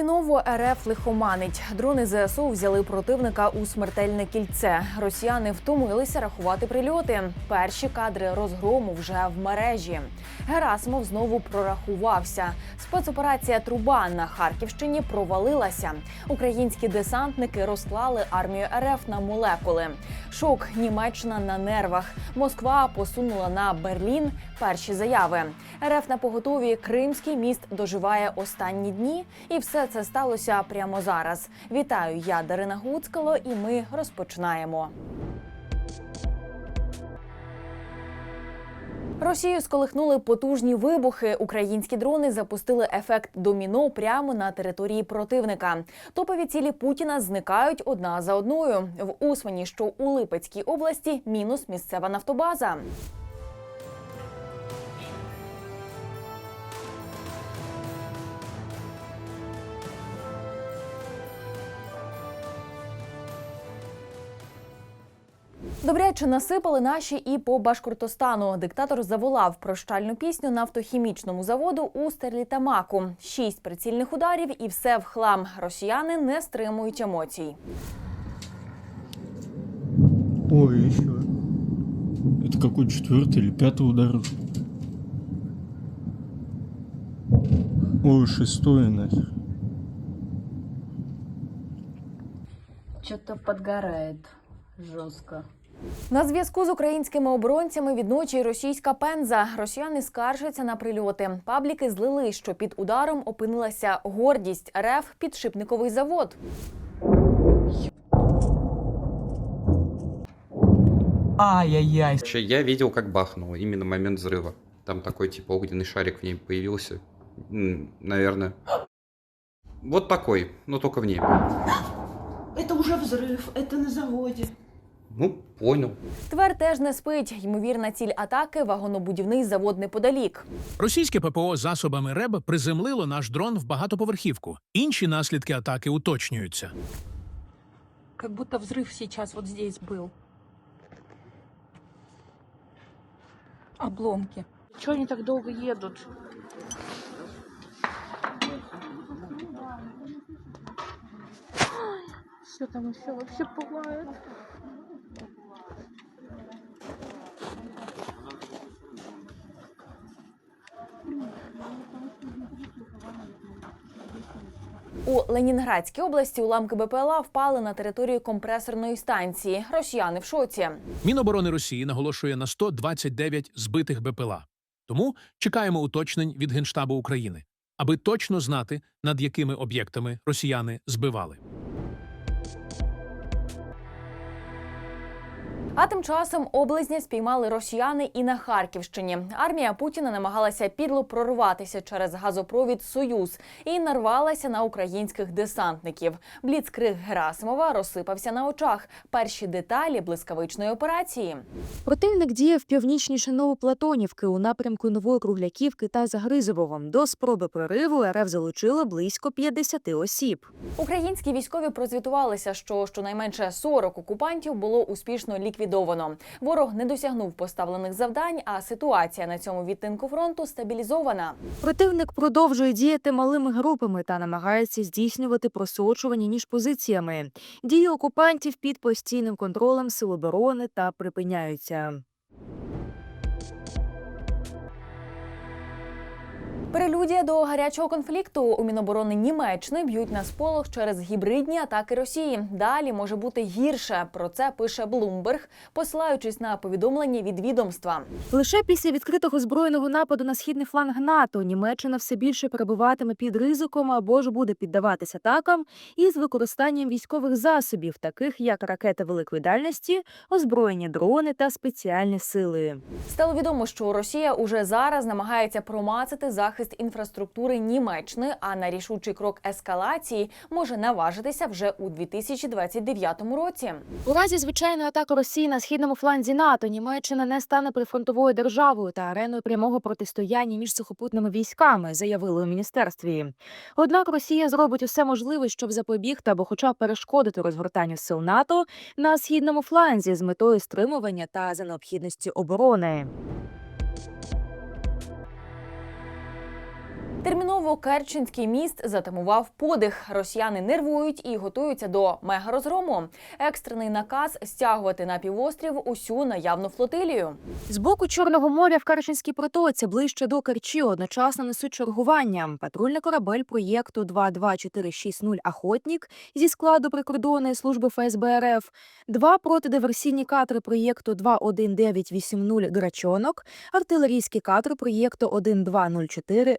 Терміново РФ лихоманить. Дрони ЗСУ взяли противника у смертельне кільце. Росіяни втомилися рахувати прильоти. Перші кадри розгрому вже в мережі. Герасимов знову прорахувався. Спецоперація Труба на Харківщині провалилася. Українські десантники розклали армію РФ на молекули. Шок Німеччина на нервах. Москва посунула на Берлін перші заяви. РФ на поготові Кримський міст доживає останні дні, і все це сталося прямо зараз. Вітаю, я Дарина Гуцкало, і ми розпочинаємо. Росію сколихнули потужні вибухи. Українські дрони запустили ефект доміно прямо на території противника. Топові цілі Путіна зникають одна за одною. В Усмані, що у Липецькій області, мінус місцева нафтобаза. Добряче насипали наші і по Башкортостану. Диктатор заволав прощальну пісню нафтохімічному заводу у Стерлітамаку. Шість прицільних ударів і все в хлам. Росіяни не стримують емоцій. Ой, еще. Это какой четвертый или пятый удар уже? Ой, шестой нахер. Что-то подгорает жестко. На зв'язку з українськими оборонцями відночі російська пенза. Росіяни скаржаться на прильоти. Пабліки злили, що під ударом опинилася гордість РФ підшипниковий завод. Ай-яй-яй. Вообще, я видел, как бахнуло, именно момент взрыва. Там такой, типа, огненный шарик в ней появился. М, Наверное. Вот такой, но только в небе. Это уже взрыв, это на заводе. Ну, понял. Твер теж не спить. Ймовірна ціль атаки вагонобудівний завод неподалік. Російське ППО засобами РЕБ приземлило наш дрон в багатоповерхівку. Інші наслідки атаки уточнюються. Как будто взрыв сейчас вот здесь был. Обломки. Чего они так долго едут? Все там еще вообще пугает. У Ленінградській області уламки БПЛА впали на територію компресорної станції. Росіяни в шоці. Міноборони Росії наголошує на 129 збитих БПЛА. Тому чекаємо уточнень від Генштабу України, аби точно знати, над якими об'єктами росіяни збивали. А тим часом облизня спіймали росіяни і на Харківщині. Армія Путіна намагалася підло прорватися через газопровід Союз і нарвалася на українських десантників. Бліцкриг Герасимова розсипався на очах. Перші деталі блискавичної операції. Противник діяв північніше Новоплатонівки у напрямку Нової Кругляківки та Загризового. До спроби прориву РФ залучило близько 50 осіб. Українські військові прозвітувалися, що щонайменше 40 окупантів було успішно ліквідовано. Ворог не досягнув поставлених завдань, а ситуація на цьому відтинку фронту стабілізована. Противник продовжує діяти малими групами та намагається здійснювати просочування ніж позиціями. Дії окупантів під постійним контролем сил оборони та припиняються. Прелюдія до гарячого конфлікту у Міноборони Німеччини б'ють на сполох через гібридні атаки Росії. Далі може бути гірше. Про це пише Блумберг, посилаючись на повідомлення від відомства. Лише після відкритого збройного нападу на східний фланг НАТО Німеччина все більше перебуватиме під ризиком або ж буде піддаватися атакам із використанням військових засобів, таких як ракети великої дальності, озброєні дрони та спеціальні сили. Стало відомо, що Росія уже зараз намагається промацати захист інфраструктури Німеччини, а на рішучий крок ескалації може наважитися вже у 2029 році. У разі звичайної атаки Росії на східному фланзі НАТО Німеччина не стане прифронтовою державою та ареною прямого протистояння між сухопутними військами, заявили у міністерстві. Однак Росія зробить усе можливе, щоб запобігти або, хоча б перешкодити розгортанню сил НАТО на східному фланзі з метою стримування та за необхідності оборони. Терміново Керченський міст затамував подих. Росіяни нервують і готуються до мегарозгрому. Екстрений наказ стягувати на півострів усю наявну флотилію. З боку Чорного моря в Керченській протоці ближче до Керчі одночасно несуть чергування. Патрульний корабель проєкту 22460 «Охотнік» зі складу прикордонної служби ФСБ РФ, два протидиверсійні катери проєкту 21980 «Грачонок», артилерійський катер проєкту 1204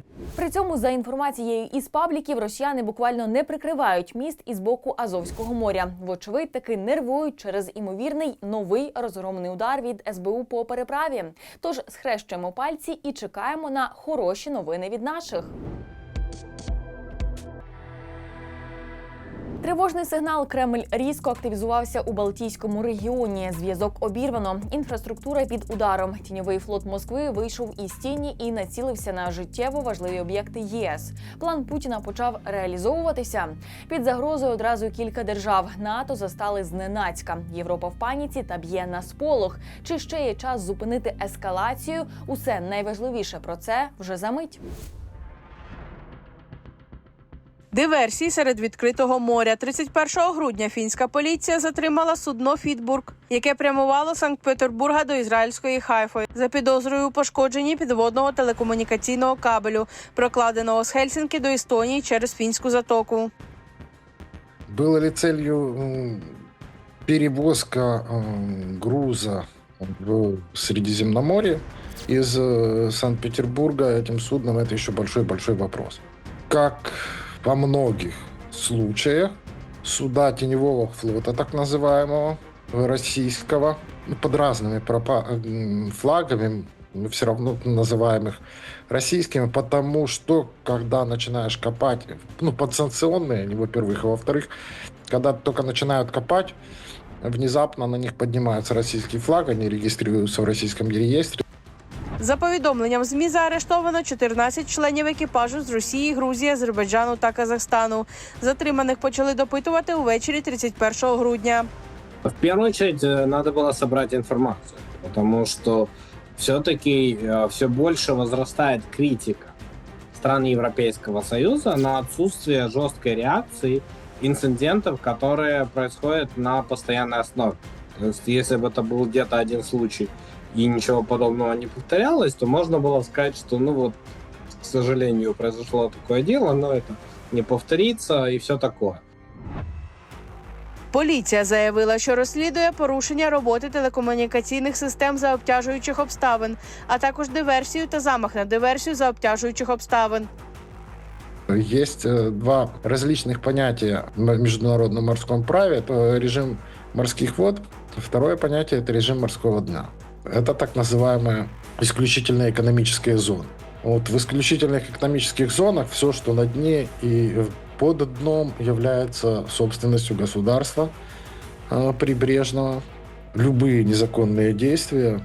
«Шмєль». При цьому, за інформацією із пабліків, росіяни буквально не прикривають міст із боку Азовського моря. Вочевидь, таки нервують через імовірний новий розгромний удар від СБУ по переправі. Тож схрещуємо пальці і чекаємо на хороші новини від наших. Тривожний сигнал Кремль різко активізувався у Балтійському регіоні. Зв'язок обірвано. Інфраструктура під ударом. Тіньовий флот Москви вийшов із тіні і націлився на життєво важливі об'єкти ЄС. План Путіна почав реалізовуватися. Під загрозою одразу кілька держав. НАТО застали зненацька. Європа в паніці та б'є на сполох. Чи ще є час зупинити ескалацію? Усе найважливіше про це вже за мить. Диверсії серед відкритого моря 31 грудня фінська поліція затримала судно Фітбург, яке прямувало з Санкт-Петербурга до ізраїльської Хайфи за підозрою у пошкодженні підводного телекомунікаційного кабелю, прокладеного з Хельсінки до Естонії через фінську затоку. Было ли целью м, перевозка м, груза в Средиземноморье из э, Санкт-Петербурга этим судном, это еще большой-большой вопрос. Как во многих случаях суда теневого флота, так называемого, российского, ну, под разными пропа- флагами, все равно называем их российскими, потому что, когда начинаешь копать, ну, подсанкционные они, во-первых, и во-вторых, когда только начинают копать, внезапно на них поднимается российский флаг, они регистрируются в российском реестре, За повідомленням ЗМІ заарештовано 14 членів екіпажу з Росії, Грузії, Азербайджану та Казахстану. Затриманих почали допитувати увечері 31 грудня. В первую очередь э, надо было собрать информацию, потому что все-таки все больше возрастает критика стран Европейского Союза на отсутствие жесткой реакции инцидентов, которые происходят на постоянной основе. То есть, если бы это был где-то один случай и ничего подобного не повторялось, то можно было сказать, что, ну вот, к сожалению, произошло такое дело, но это не повторится и все такое. Поліція заявила, що розслідує порушення роботи телекомунікаційних систем за обтяжуючих обставин, а також диверсію та замах на диверсію за обтяжуючих обставин. Есть э, два различных понятия в международном морском праве. Это режим морских вод. Второе понятие – это режим морского дна. Это так называемые исключительные экономические зоны. Вот в исключительных экономических зонах все, что на дне и под дном, является собственностью государства э, прибрежного. Любые незаконные действия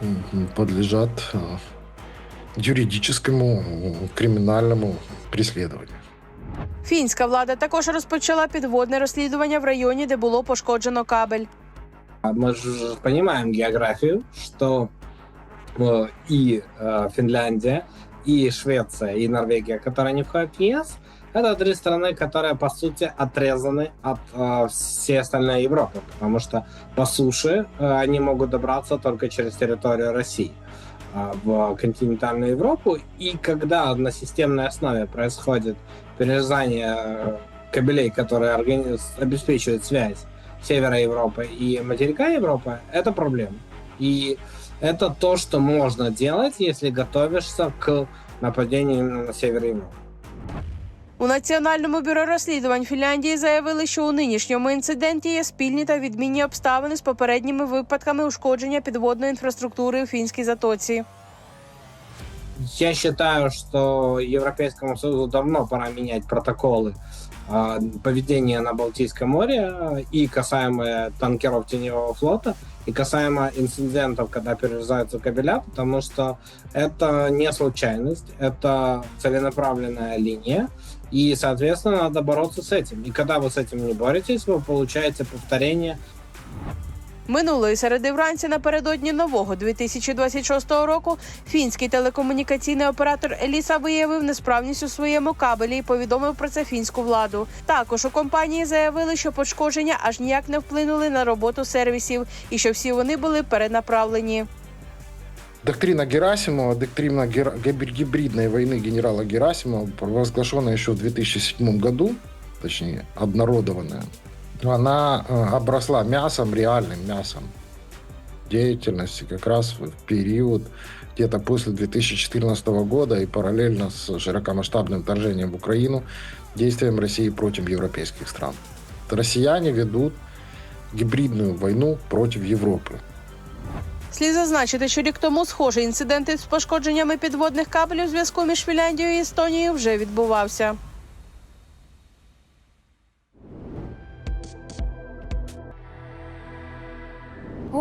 м, м, подлежат э, юридическому криминальному преследованию. Фінська влада також розпочала підводне розслідування в районі, де було пошкоджено кабель. А Мы же понимаем географию, что э, и э, Финляндия, и Швеция, и Норвегия, которые не входят в ЕС, это три страны, которые, по сути, отрезаны от э, всей остальной Европы, потому что по суше э, они могут добраться только через территорию России э, в континентальную Европу. И когда на системной основе происходит перерезание кабелей, которые обеспечивают связь севера Европы и материка Европы, это проблема. И это то, что можно делать, если готовишься к нападению именно на север Европы. У Національному бюро розслідувань Фінляндії заявили, що у нинішньому інциденті є спільні та відмінні обставини з попередніми випадками ушкодження підводної інфраструктури у фінській затоці. Я считаю, что Европейскому Союзу давно пора менять протоколы Э, поведения на Балтийском море и касаемо танкеров теневого флота, и касаемо инцидентов, когда перерезаются кабеля, потому что это не случайность, это целенаправленная линия, и, соответственно, надо бороться с этим. И когда вы с этим не боретесь, вы получаете повторение Минулої середи вранці напередодні нового 2026 року фінський телекомунікаційний оператор Еліса виявив несправність у своєму кабелі і повідомив про це фінську владу. Також у компанії заявили, що пошкодження аж ніяк не вплинули на роботу сервісів і що всі вони були перенаправлені. Доктрина Герасимова, доктрина гибридной войны генерала Герасимова, провозглашенная еще в 2007 году, точнее, обнародованная, она э, обросла мясом, реальным мясом деятельности как раз в период где-то после 2014 года и параллельно с широкомасштабным вторжением в Украину, действием России против европейских стран. Россияне ведут гибридную войну против Европы. Слід зазначити, що рік тому схожий інцидент із пошкодженнями підводних кабелів зв'язку між Фінляндією і Естонією вже відбувався.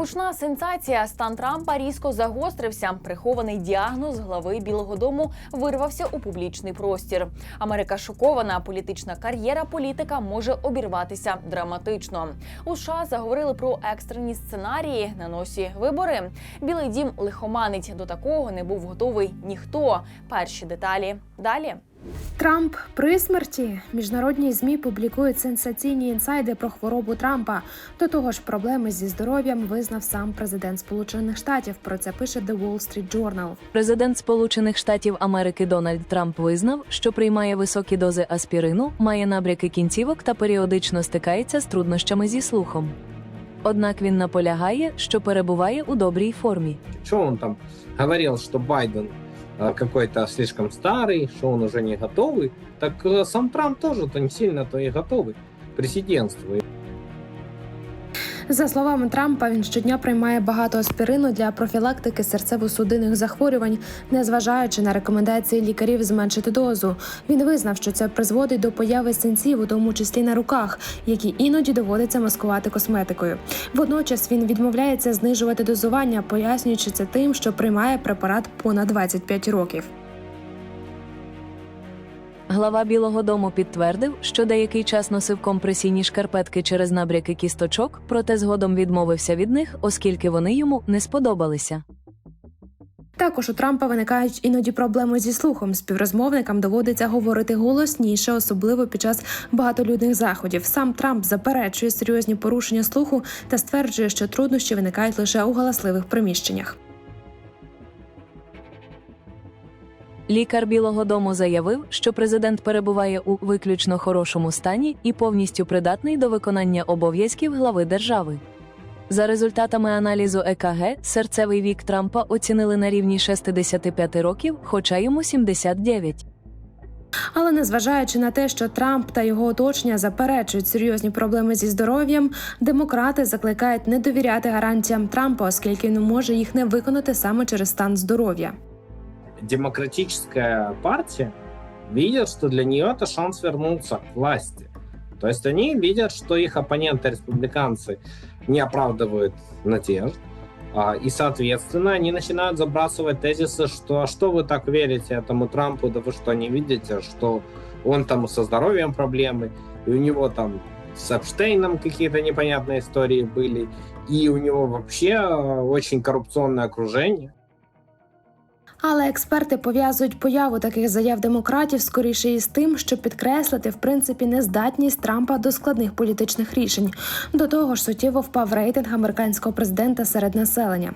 Гучна сенсація. Стан Трампа різко загострився. Прихований діагноз глави Білого Дому вирвався у публічний простір. Америка шокована. Політична кар'єра політика може обірватися драматично. У США заговорили про екстрені сценарії на носі вибори. Білий дім лихоманить. До такого не був готовий ніхто. Перші деталі далі. Трамп при смерті міжнародні змі публікують сенсаційні інсайди про хворобу Трампа. До того ж, проблеми зі здоров'ям визнав сам президент Сполучених Штатів. Про це пише The Wall Street Journal. Президент Сполучених Штатів Америки Дональд Трамп визнав, що приймає високі дози аспірину, має набряки кінцівок та періодично стикається з труднощами зі слухом. Однак він наполягає, що перебуває у добрій формі. Что он там говорил, что Байден какой-то слишком старый, что он уже не готовый, так э, сам Трамп тоже-то не сильно-то и готовый к президентству. За словами Трампа, він щодня приймає багато аспірину для профілактики серцево-судинних захворювань, незважаючи на рекомендації лікарів зменшити дозу. Він визнав, що це призводить до появи синців, у тому числі на руках, які іноді доводиться маскувати косметикою. Водночас він відмовляється знижувати дозування, пояснюючи це тим, що приймає препарат понад 25 років. Глава Білого Дому підтвердив, що деякий час носив компресійні шкарпетки через набряки кісточок, проте згодом відмовився від них, оскільки вони йому не сподобалися. Також у Трампа виникають іноді проблеми зі слухом. Співрозмовникам доводиться говорити голосніше, особливо під час багатолюдних заходів. Сам Трамп заперечує серйозні порушення слуху та стверджує, що труднощі виникають лише у галасливих приміщеннях. Лікар Білого Дому заявив, що президент перебуває у виключно хорошому стані і повністю придатний до виконання обов'язків глави держави. За результатами аналізу ЕКГ, серцевий вік Трампа оцінили на рівні 65 років, хоча йому 79. Але незважаючи на те, що Трамп та його оточення заперечують серйозні проблеми зі здоров'ям, демократи закликають не довіряти гарантіям Трампа, оскільки він може їх не виконати саме через стан здоров'я. Демократическая партия видит, что для нее это шанс вернуться к власти. То есть они видят, что их оппоненты, республиканцы, не оправдывают надежд, а, и, соответственно, они начинают забрасывать тезисы, что «А что вы так верите этому Трампу, да вы что, не видите, что он там со здоровьем проблемы, и у него там с Эпштейном какие-то непонятные истории были, и у него вообще э, очень коррупционное окружение. Але експерти пов'язують появу таких заяв демократів скоріше із тим, щоб підкреслити в принципі нездатність Трампа до складних політичних рішень. До того ж, суттєво впав рейтинг американського президента серед населення.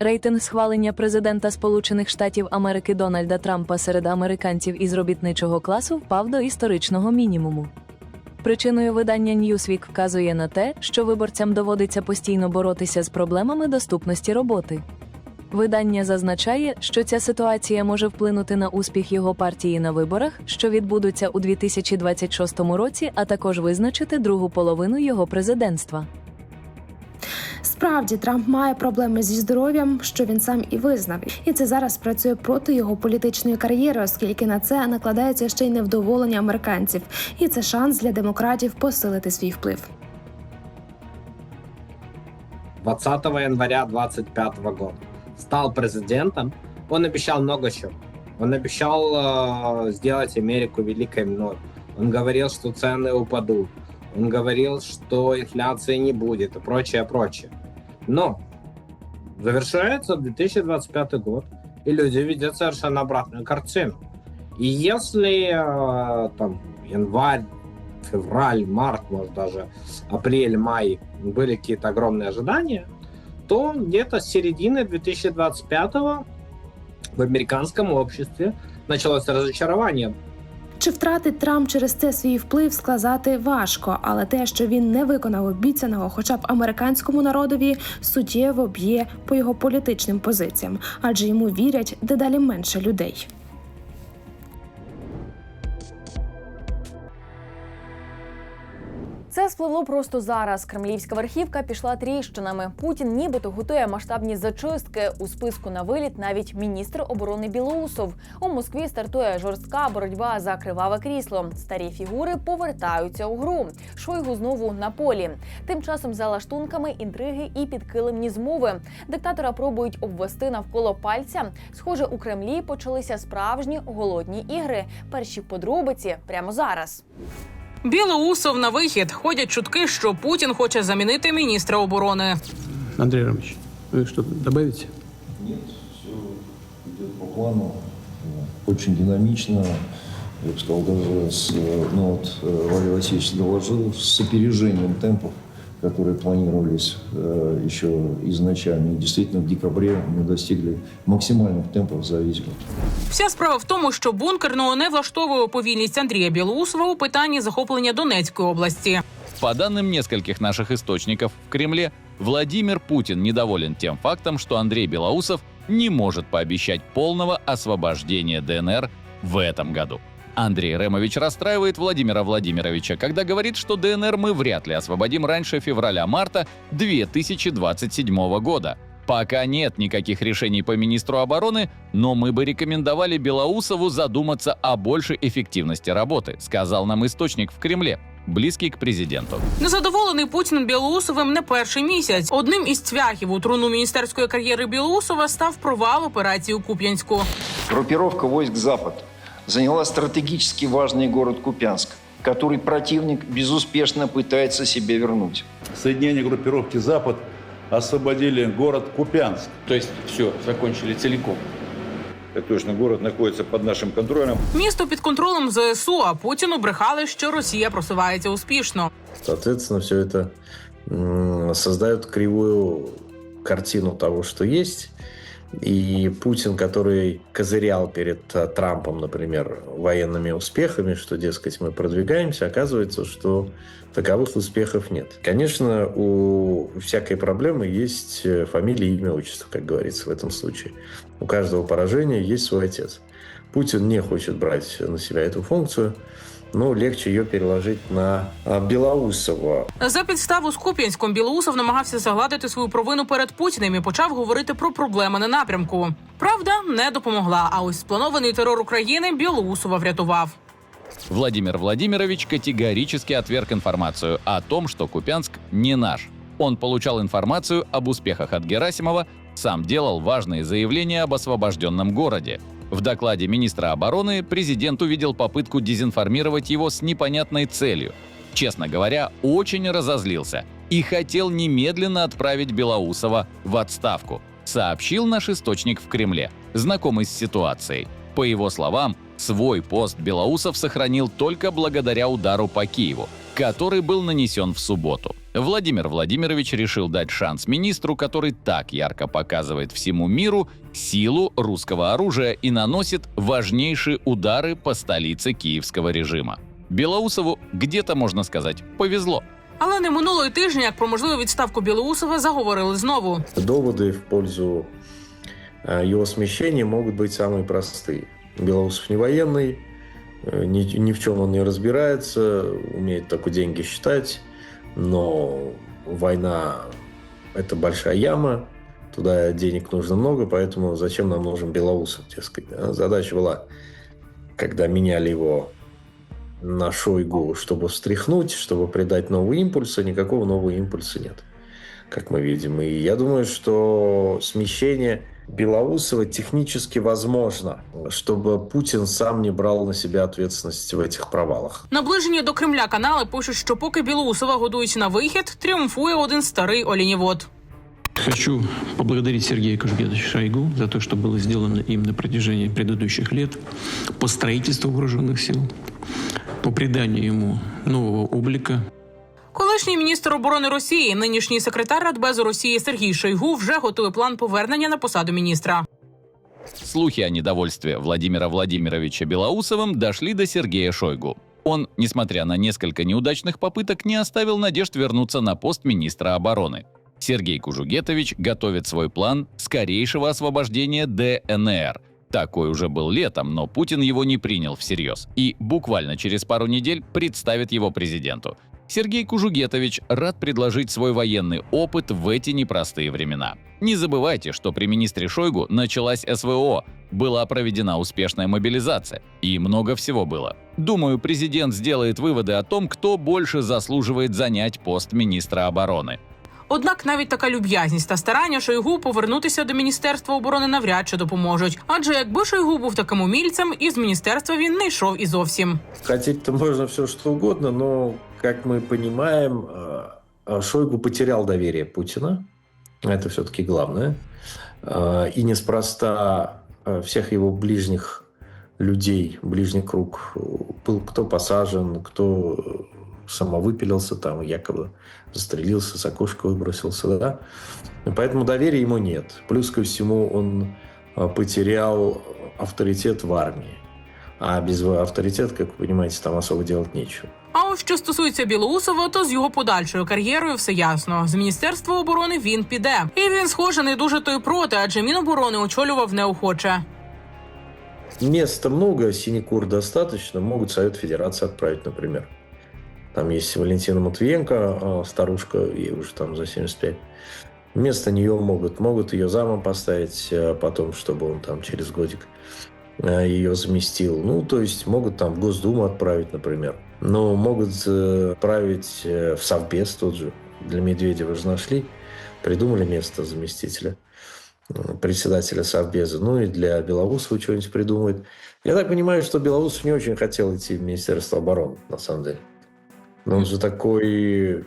Рейтинг схвалення президента Сполучених Штатів Америки Дональда Трампа серед американців із робітничого класу впав до історичного мінімуму. Причиною видання Newsweek вказує на те, що виборцям доводиться постійно боротися з проблемами доступності роботи. Видання зазначає, що ця ситуація може вплинути на успіх його партії на виборах, що відбудуться у 2026 році, а також визначити другу половину його президентства. Справді Трамп має проблеми зі здоров'ям, що він сам і визнав, і це зараз працює проти його політичної кар'єри, оскільки на це накладається ще й невдоволення американців, і це шанс для демократів посилити свій вплив. 20 января 2025 года стал президентом, он обещал много чего. Он обещал э, сделать Америку великой вновь. Он говорил, что цены упадут. он говорил, что инфляции не будет и прочее, прочее. Но завершается 2025 год, и люди видят совершенно обратную картину. И если э, там январь, февраль, март, может даже апрель, май были какие-то огромные ожидания, то где-то с середины 2025 в американском обществе началось разочарование. Чи втратить Трамп через це свій вплив, сказати важко, але те, що він не виконав обіцяного, хоча б американському народові, суттєво б'є по його політичним позиціям, адже йому вірять дедалі менше людей. Спливло просто зараз. Кремлівська верхівка пішла тріщинами. Путін нібито готує масштабні зачистки. У списку на виліт навіть міністр оборони Білоусов. У Москві стартує жорстка боротьба за криваве крісло. Старі фігури повертаються у гру. Шойгу знову на полі. Тим часом за лаштунками інтриги і підкилимні змови. Диктатора пробують обвести навколо пальця. Схоже, у Кремлі почалися справжні голодні ігри. Перші подробиці прямо зараз. Білоусов на вихід. Ходять чутки, що Путін хоче замінити міністра оборони. Андрей Рамович, вы что-то добавите? Нет, все идет по плану, э, очень динамично. Я бы сказал, даже с, э, ну вот э, Валерий Васильевич доложил, с опережением темпов, которые планировались э, еще изначально. И действительно, в декабре мы достигли максимальных темпов за весь год. Вся справа в тому, що бункерного не влаштовує повільність Андрія Білоусова у питанні захоплення Донецької області. По данным нескольких наших источников в Кремле, Владимир Путин недоволен тем фактом, что Андрей Белоусов не может пообещать полного освобождения ДНР в этом году. Андрей Ремович расстраивает Владимира Владимировича, когда говорит, что ДНР мы вряд ли освободим раньше февраля-марта 2027 года. Пока нет никаких решений по министру обороны, но мы бы рекомендовали Белоусову задуматься о большей эффективности работы, сказал нам источник в Кремле, близкий к президенту. Незадоволений Путін Білоусовим не перший місяць. Одним із цвяхів у труну міністерської кар'єри Білоусова став провал операції у Куп'янську. Группировка войск «Запад» заняла стратегически важный город Купянск, который противник безуспешно пытается себе вернуть. Соединение группировки «Запад» освободили город Купянск. То есть все, закончили целиком. Так точно, город находится под нашим контролем. Місто під контролем ЗСУ, а Путіну брехали, що Росія просувається успішно. Соответственно, все это м, создает кривую картину того, что есть. И Путин, который козырял перед э, Трампом, например, военными успехами, что, дескать, мы продвигаемся, оказывается, что таковых успехов нет. Конечно, у всякой проблемы есть э, фамилия, имя, отчество, как говорится в этом случае. У каждого поражения есть свой отец. Путин не хочет брать на себя эту функцию, но легче ее переложить на а, Белоусова. За підставу з Куп'янськом Білоусов намагався загладити свою провину перед Путіним і почав говорити про проблеми на напрямку. Правда, не допомогла. А ось спланований терор України Білоусова врятував. Владимир Владимирович категорически отверг информацию о том, что Купянск не наш. Он получал информацию об успехах от Герасимова, сам делал важные заявления об освобожденном городе. В докладе министра обороны президент увидел попытку дезинформировать его с непонятной целью. Честно говоря, очень разозлился и хотел немедленно отправить Белоусова в отставку, сообщил наш источник в Кремле, знакомый с ситуацией. По его словам, свой пост Белоусов сохранил только благодаря удару по Киеву, который был нанесен в субботу. Владимир Владимирович решил дать шанс министру, который так ярко показывает всему миру силу русского оружия и наносит важнейшие удары по столице киевского режима. Белоусову где-то, можно сказать, повезло. Але не минуло й тижня, як про можливу відставку Білоусова заговорили знову. Доводы в пользу его смещения могут быть самые простые. Белоусов не военный, э, ни, ни в чем он не разбирается, умеет только деньги считать, но война – это большая яма, туда денег нужно много, поэтому зачем нам нужен Белоусов, дескать. да? Задача была, когда меняли его на Шойгу, чтобы встряхнуть, чтобы придать новый импульс, а никакого нового импульса нет, как мы видим. И я думаю, что смещение Белоусова технически возможно, чтобы Путин сам не брал на себя ответственность в этих провалах. Наближені до Кремля канали пишуть, що поки Білоусова годують на вихід, тріумфує один старий олінівод. Хочу поблагодарить Сергея Кужбедовича Шойгу за то, что было сделано им на протяжении предыдущих лет по строительству вооруженных сил, по приданию ему нового облика, Колишній міністр оборони Росії, нинішній секретар Радбезу Росії Сергій Шойгу вже готує план повернення на посаду міністра. Слухи о недовольстве Владимира Владимировича Белоусовым дошли до Сергея Шойгу. Он, несмотря на несколько неудачных попыток, не оставил надежд вернуться на пост министра обороны. Сергей Кужугетович готовит свой план скорейшего освобождения ДНР. Такой уже был летом, но Путин его не принял всерьез и буквально через пару недель представит его президенту. Сергей Кужугетович рад предложить свой военный опыт в эти непростые времена. Не забывайте, что при министре Шойгу началась СВО, была проведена успешная мобилизация и много всего было. Думаю, президент сделает выводы о том, кто больше заслуживает занять пост министра обороны. Однак навіть така люб'язність та старання Шойгу повернутися до міністерства оборони навряд чи допоможуть. Адже якби Шойгу був таким умільцем, із міністерства він не йшов і зовсім. Хотеть-то можно все что угодно, но, как мы понимаем, э, э, Шойгу потерял доверие Путина. Это все-таки главное. Э, И неспроста всех его ближних людей, ближний круг, был кто посажен, кто самовыпилился, там якобы застрелился, с окошка выбросился, да. Поэтому доверия ему нет. Плюс ко всему он потерял авторитет в армии. А без авторитета, как вы понимаете, там особо делать нечего. А ось що стосується Білоусова, то з його подальшою кар'єрою все ясно. З міністерства оборони він піде, і він, схоже, не дуже то й проти, адже міноборони очолював неохоче. Места много, синекур достаточно. Могут Совет Федерации отправить, например. Там есть Валентина Матвиенко, старушка, ей уже там за 75. Вместо нее могут, могут ее замом поставить потом, чтобы он там через годик ее заместил. Ну, то есть могут там в Госдуму отправить, например. Но могут э, отправить э, в Совбез тот же. Для Медведева же нашли, придумали место заместителя э, председателя Совбеза. Ну и для Белоусова что-нибудь придумают. Я так понимаю, что Белоусов не очень хотел идти в Министерство обороны, на самом деле. Но он же такой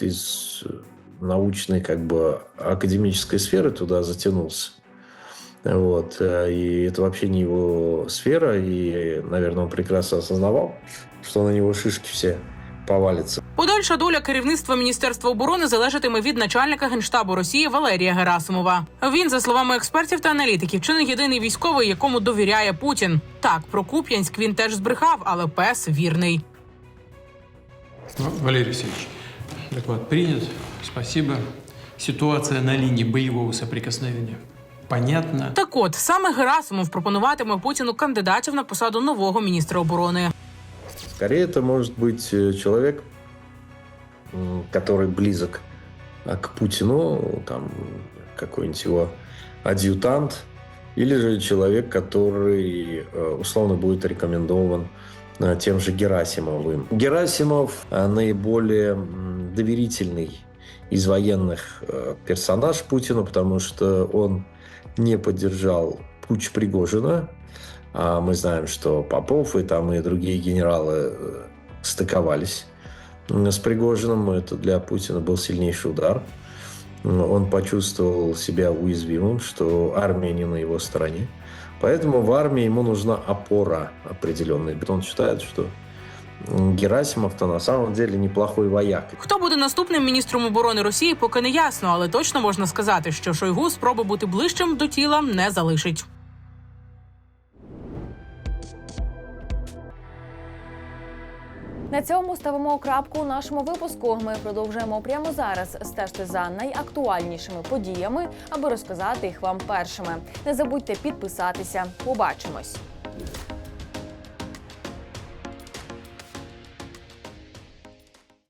из научной, как бы, академической сферы туда затянулся. Вот. э, И это вообще не его сфера. И, наверное, он прекрасно осознавал, что на него шишки все повалятся. Подальша доля керівництва міністерства оборони залежатиме від начальника генштабу Росії Валерія Герасимова. Він, за словами експертів та аналітиків, чи не єдиний військовий, якому довіряє Путін. Так, про Куп'янськ він теж збрехав, але пес вірний. Валерий Алексеевич, доклад принят. Спасибо. Ситуация на линии боевого соприкосновения понятна. Так от саме Герасимов пропонуватиме Путіну кандидатів на посаду нового міністра оборони. Скорее, это может быть э, человек, м, который близок а, к Путину, там какой-нибудь его адъютант, или же человек, который э, условно будет рекомендован э, тем же Герасимовым. Герасимов э, наиболее м, доверительный из военных э, персонаж Путину, потому что он не поддержал путь Пригожина, а мы знаем, что Попов и там и другие генералы э, стыковались с Пригожиным. Это для Путина был сильнейший удар. Он почувствовал себя уязвимым, что армия не на его стороне. Поэтому в армии ему нужна опора определенная. Он считает, что Герасимов-то на самом деле неплохой вояк. Хто буде наступним міністром оборони Росії, поки не ясно, але точно можна сказати, що Шойгу спроби бути ближчим до тіла не залишить. На цьому ставимо крапку у нашому випуску. Ми продовжуємо прямо зараз стежити за найактуальнішими подіями, аби розказати їх вам першими. Не забудьте підписатися. Побачимось.